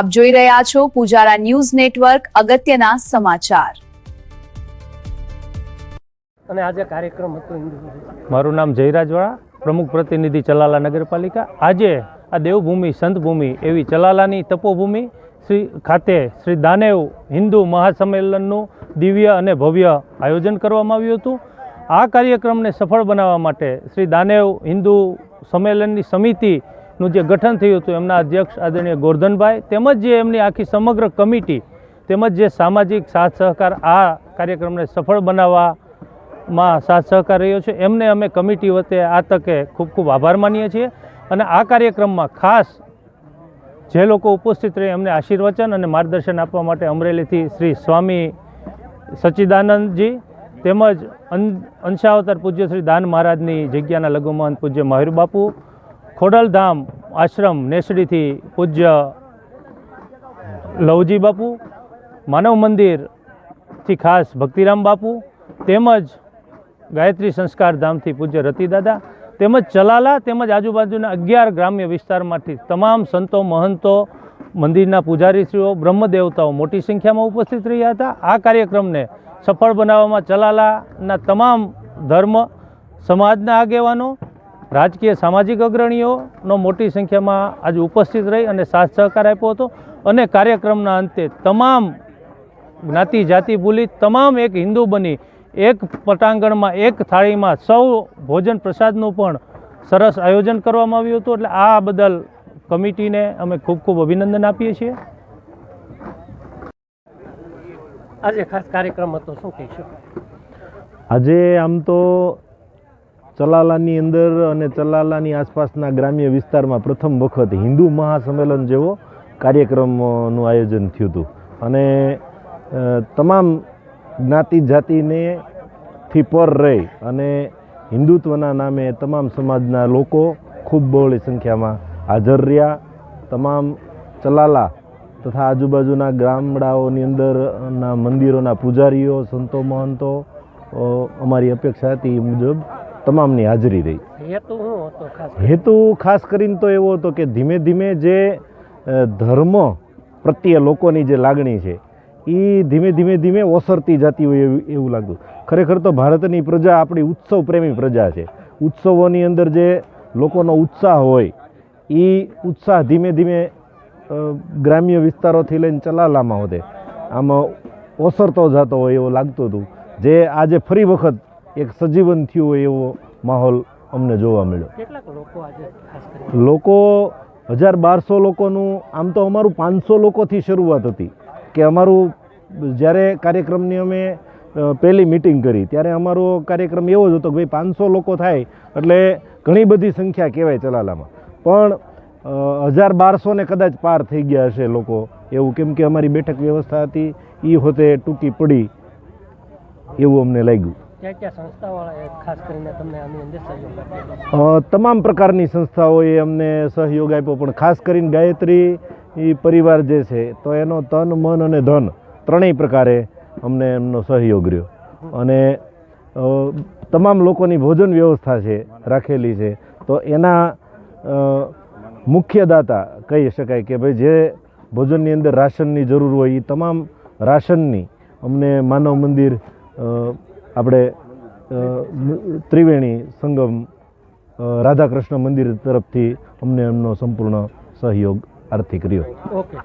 આપ જોઈ રહ્યા છો પૂજારા ન્યૂઝ નેટવર્ક અગત્યના સમાચાર. અને આજે કાર્યક્રમ હતો મારું નામ જયરાજવાળા પ્રમુખ પ્રતિનિધિ ચલાલા નગરપાલિકા. આજે આ દેવભૂમિ સંતભૂમિ એવી ચલાલાની તપોભૂમિ શ્રી ખાતે શ્રી દાનેવ હિન્દુ મહાસંમેલનનું દિવ્ય અને ભવ્ય આયોજન કરવામાં આવ્યું હતું. આ કાર્યક્રમને સફળ બનાવવા માટે શ્રી દાનેવ હિન્દુ સંમેલનની સમિતિનું જે ગઠન થયું હતું, એમના અધ્યક્ષ આદરણીય ગોરધનભાઈ, તેમજ જે એમની આખી સમગ્ર કમિટી, તેમજ જે સામાજિક સાથ સહકાર, આ કાર્યક્રમને સફળ બનાવવામાં સાથ સહકાર રહ્યો છે, એમને અમે કમિટી વતે આ તકે ખૂબ ખૂબ આભાર માનીએ છીએ. અને આ કાર્યક્રમમાં ખાસ જે લોકો ઉપસ્થિત રહે, એમને આશીર્વચન અને માર્ગદર્શન આપવા માટે અમરેલીથી શ્રી સ્વામી સચ્ચિદાનંદજી, તેમજ અંશાવતાર પૂજ્ય શ્રી દાન મહારાજની જગ્યાના લઘુમહંત પૂજ્ય મયુર બાપુ ખોડલધામ આશ્રમ નેસડીથી પૂજ્ય લવજી બાપુ, માનવ મંદિરથી ખાસ ભક્તિરામ બાપુ, તેમજ ગાયત્રી સંસ્કાર ધામથી પૂજ્ય રતિદાદા તેમજ ચલાલા, તેમજ આજુબાજુના અગિયાર ગ્રામ્ય વિસ્તારમાંથી તમામ સંતો, મહંતો, મંદિરના પૂજારીશ્રીઓ, બ્રહ્મદેવતાઓ મોટી સંખ્યામાં ઉપસ્થિત રહ્યા હતા. આ કાર્યક્રમને સફળ બનાવવામાં ચલાલાના તમામ ધર્મ, સમાજના આગેવાનો રાજકીય સામાજિક અગ્રણીઓનો મોટી સંખ્યામાં આજે ઉપસ્થિત રહી અને સાથ સહકાર આપ્યો હતો અને કાર્યક્રમના અંતે તમામ જ્ઞાતિ જાતિ ભૂલી તમામ એક હિન્દુ બની એક પટાંગણમાં એક થાળીમાં સૌ ભોજન પ્રસાદનું પણ સરસ આયોજન કરવામાં આવ્યું હતું. એટલે આ બદલ કમિટીને અમે ખૂબ ખૂબ અભિનંદન આપીએ છીએ. આજે ખાસ કાર્યક્રમ હતો. શું કહીશું? આજે આમ તો ચલાલાની અંદર અને ચલાલાની આસપાસના ગ્રામ્ય વિસ્તારમાં પ્રથમ વખત હિન્દુ મહાસંમેલન જેવો કાર્યક્રમનું આયોજન થયું હતું. અને તમામ જ્ઞાતિ જાતિને થી પર રહી અને હિન્દુત્વના નામે તમામ સમાજના લોકો ખૂબ બહોળી સંખ્યામાં હાજર રહ્યા. તમામ ચલાલા તથા આજુબાજુના ગામડાઓની અંદરના મંદિરોના પૂજારીઓ, સંતો, મહંતો અમારી અપેક્ષા હતી એ મુજબ તમામની હાજરી રહી. હેતુ શું હતો ખાસ હેતુ ખાસ કરીને તો એવો હતો કે ધીમે ધીમે જે ધર્મ પ્રત્યે લોકોની જે લાગણી છે એ ધીમે ધીમે ધીમે ઓસરતી જતી હોય એવું એવું લાગતું. ખરેખર તો ભારતની પ્રજા આપણી ઉત્સવ પ્રેમી પ્રજા છે. ઉત્સવોની અંદર જે લોકોનો ઉત્સાહ હોય એ ઉત્સાહ ધીમે ધીમે ગ્રામ્ય વિસ્તારોથી લઈને ચલાલામાં હોતે આમાં ઓસરતો જતો હોય એવું લાગતું હતું. જે આજે ફરી વખત એક સજીવન થયો હોય એવો માહોલ અમને જોવા મળ્યો. લોકો આજે લોકો હજાર બારસો લોકોનું આમ તો અમારું પાંચસો લોકોથી શરૂઆત હતી કે અમારું જ્યારે કાર્યક્રમની અમે પહેલી મિટિંગ કરી ત્યારે અમારો કાર્યક્રમ એવો જ હતો કે ભાઈ પાંચસો લોકો થાય એટલે ઘણી બધી સંખ્યા કહેવાય ચલાલામાં. પણ હજાર બારસોને કદાચ પાર થઈ ગયા હશે લોકો એવું કેમ કે અમારી બેઠક વ્યવસ્થા હતી એ હોતે ટૂંકી પડી એવું અમને લાગ્યું. ક્યાં ક્યાં સંસ્થાવાળાએ ખાસ કરીને તમને આની અંદર સહયોગ તમામ પ્રકારની સંસ્થાઓએ અમને સહયોગ આપ્યો, પણ ખાસ કરીને ગાયત્રી પરિવાર જે છે, તો એનો તન, મન અને ધન ત્રણેય પ્રકારે અમને એમનો સહયોગ રહ્યો. અને તમામ લોકોની ભોજન વ્યવસ્થા છે, રાખેલી છે, તો એના મુખ્યદાતા મુખ્ય દાતા કહી શકાય કે ભાઈ જે ભોજનની અંદર રાશનની જરૂર હોય એ તમામ રાશનની અમને માનવ મંદિર આપણે ત્રિવેણી સંગમ રાધાકૃષ્ણ મંદિર તરફથી અમને એમનો સંપૂર્ણ સહયોગ આર્થિક રહ્યો ઓકે.